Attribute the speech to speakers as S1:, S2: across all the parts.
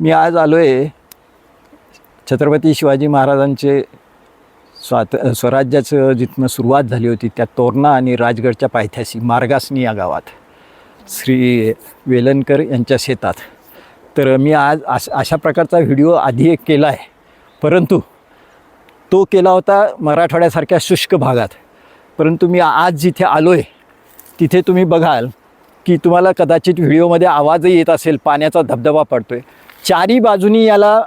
S1: मी आज आलो आहे छत्रपती शिवाजी महाराजांचे स्वात स्वराज्याचं जिथनं सुरुवात झाली होती त्या तोरणा आणि राजगडच्या पायथ्याशी मार्गासनी या गावात. श्री वेलणकर यांच्या शेतात. तर मी आज अश अशा प्रकारचा व्हिडिओ आधी एक केला आहे परंतु तो केला होता मराठवाड्यासारख्या शुष्क भागात. परंतु मी आज जिथे आलो आहे तिथे तुम्ही बघाल की तुम्हाला कदाचित व्हिडिओमध्ये आवाजही येत असेल पाण्याचा धबधबा पडतो आहे चारी बाजूनी याला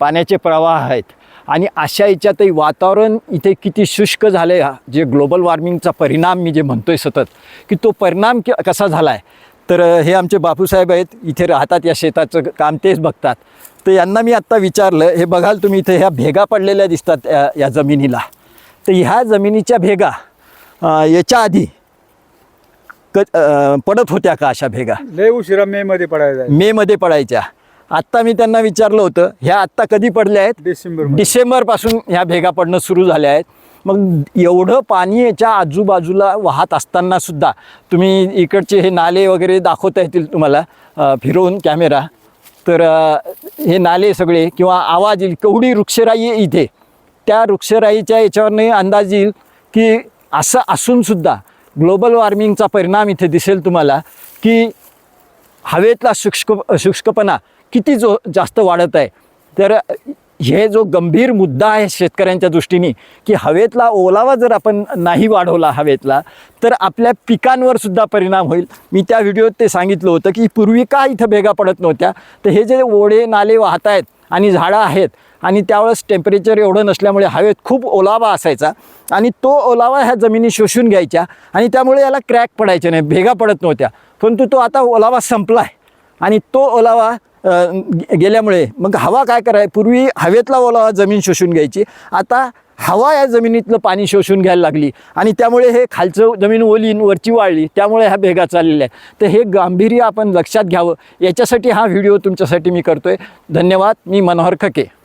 S1: पाण्याचे प्रवाह आहेत. आणि अशा याच्यातही वातावरण इथे किती शुष्क झालं आहे जे ग्लोबल वॉर्मिंगचा परिणाम मी जे म्हणतो आहे सतत की तो परिणाम कि कसा झाला आहे तर हे आमचे बापूसाहेब आहेत इथे राहतात या शेताचं काम तेच बघतात. तर यांना मी आत्ता विचारलं हे बघाल तुम्ही इथे ह्या भेगा पडलेल्या दिसतात या या जमिनीला. तर ह्या जमिनीच्या भेगा याच्या आधी क पडत होत्या का अशा भेगा?
S2: लय उशिरा मे मध्ये पडायचा आहे.
S1: मेमध्ये पडायच्या. आत्ता मी त्यांना विचारलं होतं ह्या आत्ता कधी पडल्या आहेत?
S2: डिसेंबर
S1: डिसेंबरपासून ह्या भेगा पडणं सुरू झाल्या आहेत. मग एवढं पाणी याच्या आजूबाजूला वाहत असताना सुद्धा तुम्ही इकडचे हे नाले वगैरे दाखवता येतील तुम्हाला फिरवून कॅमेरा. तर हे नाले सगळे किंवा आवाज येईल केवढी वृक्षराई आहे इथे? त्या वृक्षराईच्या याच्यावरनं अंदाज येईल की असं असूनसुद्धा ग्लोबल वॉर्मिंगचा परिणाम इथे दिसेल तुम्हाला की हवेतला शुष्क शुष्कपणा किती जो जास्त वाढत आहे. तर हे जो गंभीर मुद्दा आहे शेतकऱ्यांच्या दृष्टीने की हवेतला ओलावा जर आपण नाही वाढवला हवेतला तर आपल्या पिकांवर सुद्धा परिणाम होईल. मी त्या व्हिडिओत ते सांगितलं होतं की पूर्वी का इथं भेगा पडत नव्हत्या? तर हे जे ओढे नाले वाहत आहेत आणि झाडं आहेत आणि त्यावेळेस टेम्परेचर एवढं नसल्यामुळे हवेत खूप ओलावा असायचा आणि तो ओलावा ह्या जमिनी शोषून घ्यायच्या आणि त्यामुळे याला क्रॅक पडायचे नाही भेगा पडत नव्हत्या. परंतु तो आता ओलावा संपला आहे आणि तो ओलावा गेल्यामुळे. मग हवा काय कराय पूर्वी हवेतला ओलावा जमीन शोषून घ्यायची. आता हवा या जमिनीतलं पाणी शोषून घ्यायला लागली. आणि त्यामुळे हे खालचं जमीन ओली वरची वाळली त्यामुळे ह्या भेगा चाललेल्या आहेत. तर हे गांभीर्य आपण लक्षात घ्यावं. याच्यासाठी हा व्हिडिओ तुमच्यासाठी मी करतो आहे धन्यवाद. मी मनोहर खके.